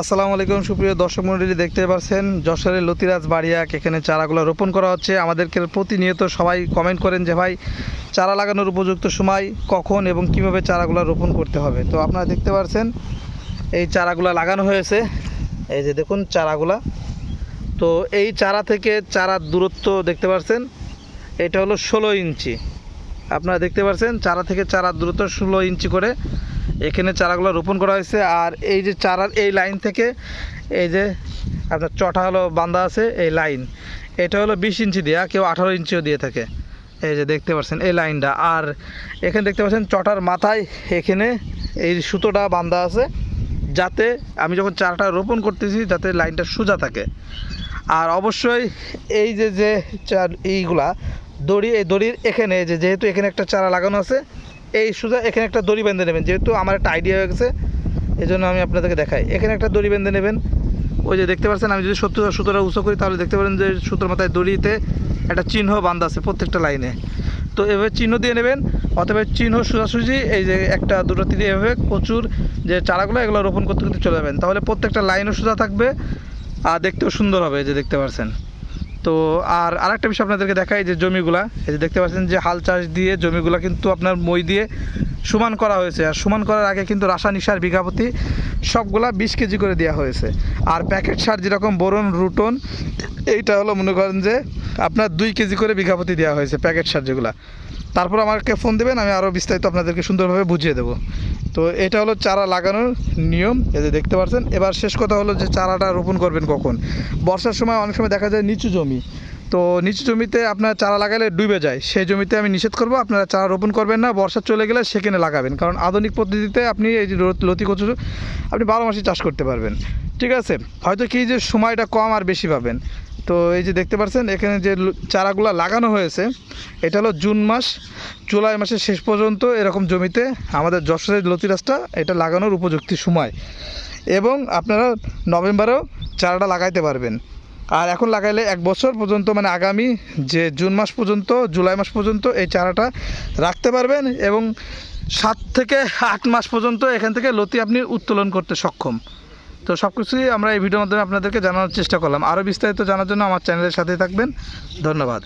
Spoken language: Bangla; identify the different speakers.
Speaker 1: আসসালামু আলাইকুম, সুপ্রিয় দর্শক মন্ডলী দেখতে পাচ্ছেন যশোরের লতিরাজ বাড়িয়াক এখানে চারাগুলো রোপণ করা হচ্ছে। আমাদেরকে প্রতিনিয়ত সবাই কমেন্ট করেন যে, ভাই, চারা লাগানোর উপযুক্ত সময় কখন এবং কীভাবে চারাগুলো রোপণ করতে হবে? তো আপনারা দেখতে পাচ্ছেন এই চারাগুলো লাগানো হয়েছে। এই যে দেখুন চারাগুলা। তো এই চারা থেকে চারার দূরত্ব দেখতে পাচ্ছেন এটা হলো ষোলো ইঞ্চি। আপনারা দেখতে পাচ্ছেন চারা থেকে চারার দূরত্ব ষোলো ইঞ্চি করে এখানে চারাগুলো রোপণ করা হয়েছে আর এই যে চারার এই লাইন থেকে এই যে আপনার চটা হলো বান্ধা আছে, এই লাইন। এটা হলো বিশ ইঞ্চি দেওয়া কেউ আঠারো ইঞ্চিও দিয়ে থাকে। এই যে দেখতে পাচ্ছেন, এই লাইনটা। আর এখানে দেখতে পাচ্ছেন চটার মাথায় এখানে এই সুতোটা বান্ধা আছে, যাতে আমি যখন চারাটা রোপণ করতেছি, যাতে লাইনটা সোজা থাকে। আর অবশ্যই এই যে যে চার এইগুলা, দড়ি এই দড়ির এখানে যে যেহেতু এখানে একটা চারা লাগানো আছে এই সোজা, এখানে একটা দড়ি বেঁধে নেবেন। যেহেতু আমার একটা আইডিয়া হয়ে গেছে এই জন্য আমি আপনাদেরকে দেখাই। এখানে একটা দড়ি বেঁধে নেবেন। ওই যে দেখতে পাচ্ছেন, আমি যদি সত্তর সুতোটা উঁচু করি, তাহলে দেখতে পারেন যে সুতোর মাথায় দড়িতে একটা চিহ্ন বান্ধা আছে প্রত্যেকটা লাইনে। তো এভাবে চিহ্ন দিয়ে নেবেন অথবা চিহ্ন সোজাসুজি, এই যে একটা, দুটো তিন এভাবে প্রচুর যে চারাগুলো, এগুলো রোপণ করতে করতে চলে যাবেন। তাহলে প্রত্যেকটা লাইনও সোজা থাকবে, আর দেখতেও সুন্দর হবে যে দেখতে পাচ্ছেন। তো আর আরেকটা বিষয় আপনাদেরকে দেখাই যে জমিগুলা, এই যে দেখতে পাচ্ছেন যে হাল চাষ দিয়ে জমিগুলা কিন্তু আপনার মই দিয়ে সমান করা হয়েছে। আর সমান করার আগে কিন্তু রাসায়নিক সার, বিঘাপতি সবগুলা বিশ কেজি করে দেওয়া হয়েছে। আর প্যাকেট সার যেরকম বোরন, রুটন, এইটা হলো মনে করেন যে আপনার দুই কেজি করে বিঘাপতি দেওয়া হয়েছে প্যাকেট সার যেগুলা। তারপর আমাকে ফোন দেবেন, আমি আরও বিস্তারিত আপনাদেরকে সুন্দরভাবে বুঝিয়ে দেবো। তো এটা হলো চারা লাগানোর নিয়ম, এই যে দেখতে পাচ্ছেন। এবার শেষ কথা হলো যে চারাটা রোপণ করবেন কখন? বর্ষার সময় অনেক সময় দেখা যায় নিচু জমি। তো নিচু জমিতে আপনার চারা লাগালে ডুবে যায়। সেই জমিতে আমি নিষেধ করব, আপনারা চারা রোপণ করবেন না, বর্ষা চলে গেলে সেখানে লাগাবেন। কারণ আধুনিক পদ্ধতিতে আপনি এই যে লতি কচু, আপনি বারো মাসই চাষ করতে পারবেন। ঠিক আছে? হয়তো কি যে সময়টা কম আর বেশি পাবেন। তো এই যে দেখতে পাচ্ছেন এখানে যে চারাগুলো লাগানো হয়েছে, এটা হলো জুন মাস, জুলাই মাসের শেষ পর্যন্ত এরকম জমিতে আমাদের যশোরের লতিরাজটা এটা লাগানোর উপযুক্ত সময়। এবং আপনারা নভেম্বরেও চারাটা লাগাইতে পারবেন। আর এখন লাগাইলে এক বছর পর্যন্ত মানে আগামী যে জুন মাস পর্যন্ত, জুলাই মাস পর্যন্ত এই চারাটা রাখতে পারবেন এবং সাত থেকে আট মাস পর্যন্ত এখান থেকে লতি আপনি উত্তোলন করতে সক্ষম। তো সব কিছুই আমরা এই ভিডিওর মাধ্যমে আপনাদেরকে জানানোর চেষ্টা করলাম। আরও বিস্তারিত জানার জন্য আমার চ্যানেলের সাথে থাকবেন। ধন্যবাদ।